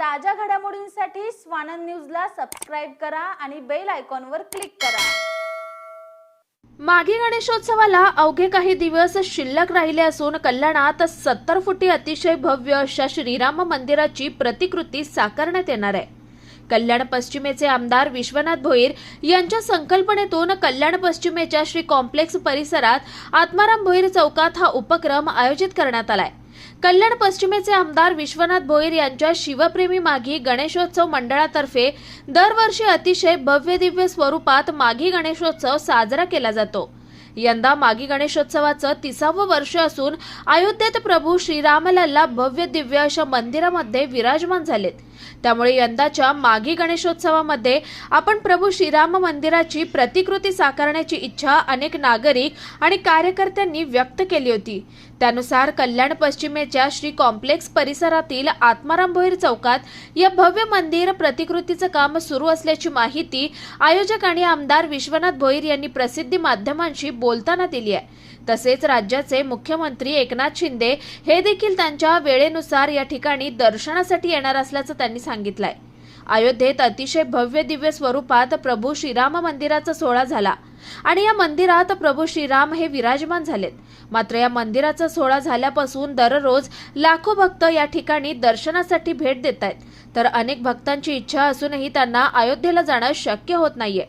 ताज्या घडामोडींसाठी स्वानंद न्यूजला सबस्क्राईब करा आणि बेल आयकॉनवर क्लिक करा. मागी गणेशोत्सवाला अवघे काही दिवस शिल्लक राहिले असून कल्याणात सत्तर फुटी अतिशय भव्य अशा श्रीराम मंदिराची प्रतिकृती साकारण्यात येणार आहे. कल्याण पश्चिमेचे आमदार विश्वनाथ भोईर यांच्या संकल्पनेतून कल्याण पश्चिमेच्या श्री कॉम्प्लेक्स परिसरात आत्माराम भोईर चौकात हा उपक्रम आयोजित करण्यात आलाय. कल्याण पश्चिमेचे आमदार विश्वनाथ भोईर यांच्या शिवप्रेमी माघी गणेशोत्सव मंडळातर्फे दरवर्षी अतिशय भव्य दिव्य स्वरूपात माघी गणेशोत्सव साजरा केला जातो. यंदा मागी गणेशोत्सवाचं तिसावं वर्ष असून अयोध्येत प्रभू श्रीरामलल्ला भव्य दिव्य अशा मंदिरामध्ये विराजमान झालेत. त्यामुळे यंदाच्या मागी गणेशोत्सवामध्ये आपण प्रभू श्रीराम मंदिराची प्रतिकृती साकारण्याची इच्छा अनेक नागरिक आणि कार्यकर्त्यांनी व्यक्त केली होती. त्यानुसार कल्याण पश्चिमेच्या श्री कॉम्प्लेक्स परिसरातील आत्माराम भोईर चौकात या भव्य मंदिर प्रतिकृतीचं काम सुरू असल्याची माहिती आयोजक आणि आमदार विश्वनाथ भोईर यांनी प्रसिद्धी माध्यमांशी बोलताना दिली आहे. तसेच राज्याचे मुख्यमंत्री एकनाथ शिंदे हे देखील त्यांच्या वेळेनुसार या ठिकाणी दर्शनासाठी येणार असल्याचं त्यांनी सांगितलंय. अयोध्येत अतिशय भव्य दिव्य स्वरूपात प्रभू श्रीराम मंदिराचा सोहळा झाला आणि या मंदिरात प्रभू श्रीराम हे विराजमान झालेत. मात्र या मंदिराचा सोहळा झाल्यापासून दररोज लाखो भक्त या ठिकाणी दर्शनासाठी भेट देत आहेत तर अनेक भक्तांची इच्छा असूनही त्यांना अयोध्येला जाणं शक्य होत नाहीये.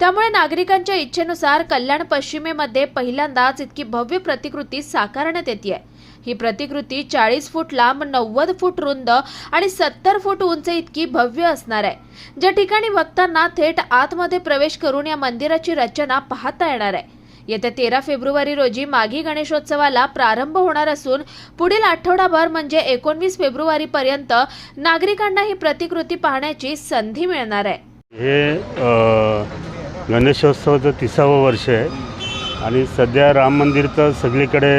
त्यामुळे नागरिकांच्या इच्छेनुसार कल्याण पश्चिमेमध्ये पहिल्यांदाच इतकी भव्य प्रतिकृती साकारण्यात येते ही प्रतिकृती चाळीस फूट लांब नव्वद फूट रुंद आणि सत्तर फूट उंच इतकी भव्य असणार आहे. ज्या ठिकाणी भक्तांना थेट आतमध्ये प्रवेश करून या मंदिराची रचना पाहता येणार आहे. येत्या तेरा फेब्रुवारी रोजी माघी गणेशोत्सवाला प्रारंभ होणार असून पुढील आठवडाभर म्हणजे एकोणवीस फेब्रुवारी पर्यंत नागरिकांना ही प्रतिकृती पाहण्याची संधी मिळणार आहे. हे गणेशोत्सवाचं तिसावं वर्ष आहे. आणि सध्या राम मंदिर तर सगळीकडे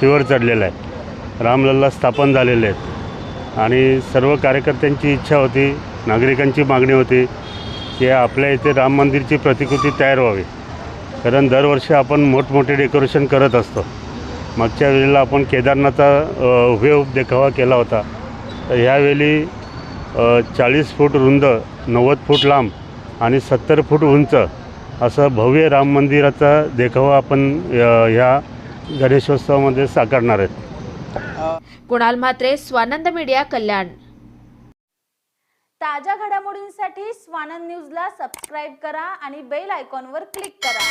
फिवर चढलेलं आहे. रामलल्ला स्थापन झालेले आहेत. आणि सर्व कार्यकर्त्यांची इच्छा होती नागरिकांची मागणी होती की आपल्या इथे राम मंदिरची प्रतिकृती तयार व्हावी. कारण दरवर्षी आपण मोठमोठे डेकोरेशन करत असतो. मागच्या वेळेला आपण केदारनाथचा अ, देखावा केला होता. तर ह्यावेळी चाळीस फूट रुंद नव्वद फूट लांब आणि सत्तर फूट उंच असं भव्य राम मंदिराचा देखावा आपण ह्या गणेशोत्सवामध्ये साकारणार आहेत. कुणाल म्हात्रे स्वानंद मीडिया कल्याण. ताज्या घडामोडींसाठी स्वानंद न्यूजला सबस्क्राईब करा आणि बेल आयकॉनवर क्लिक करा.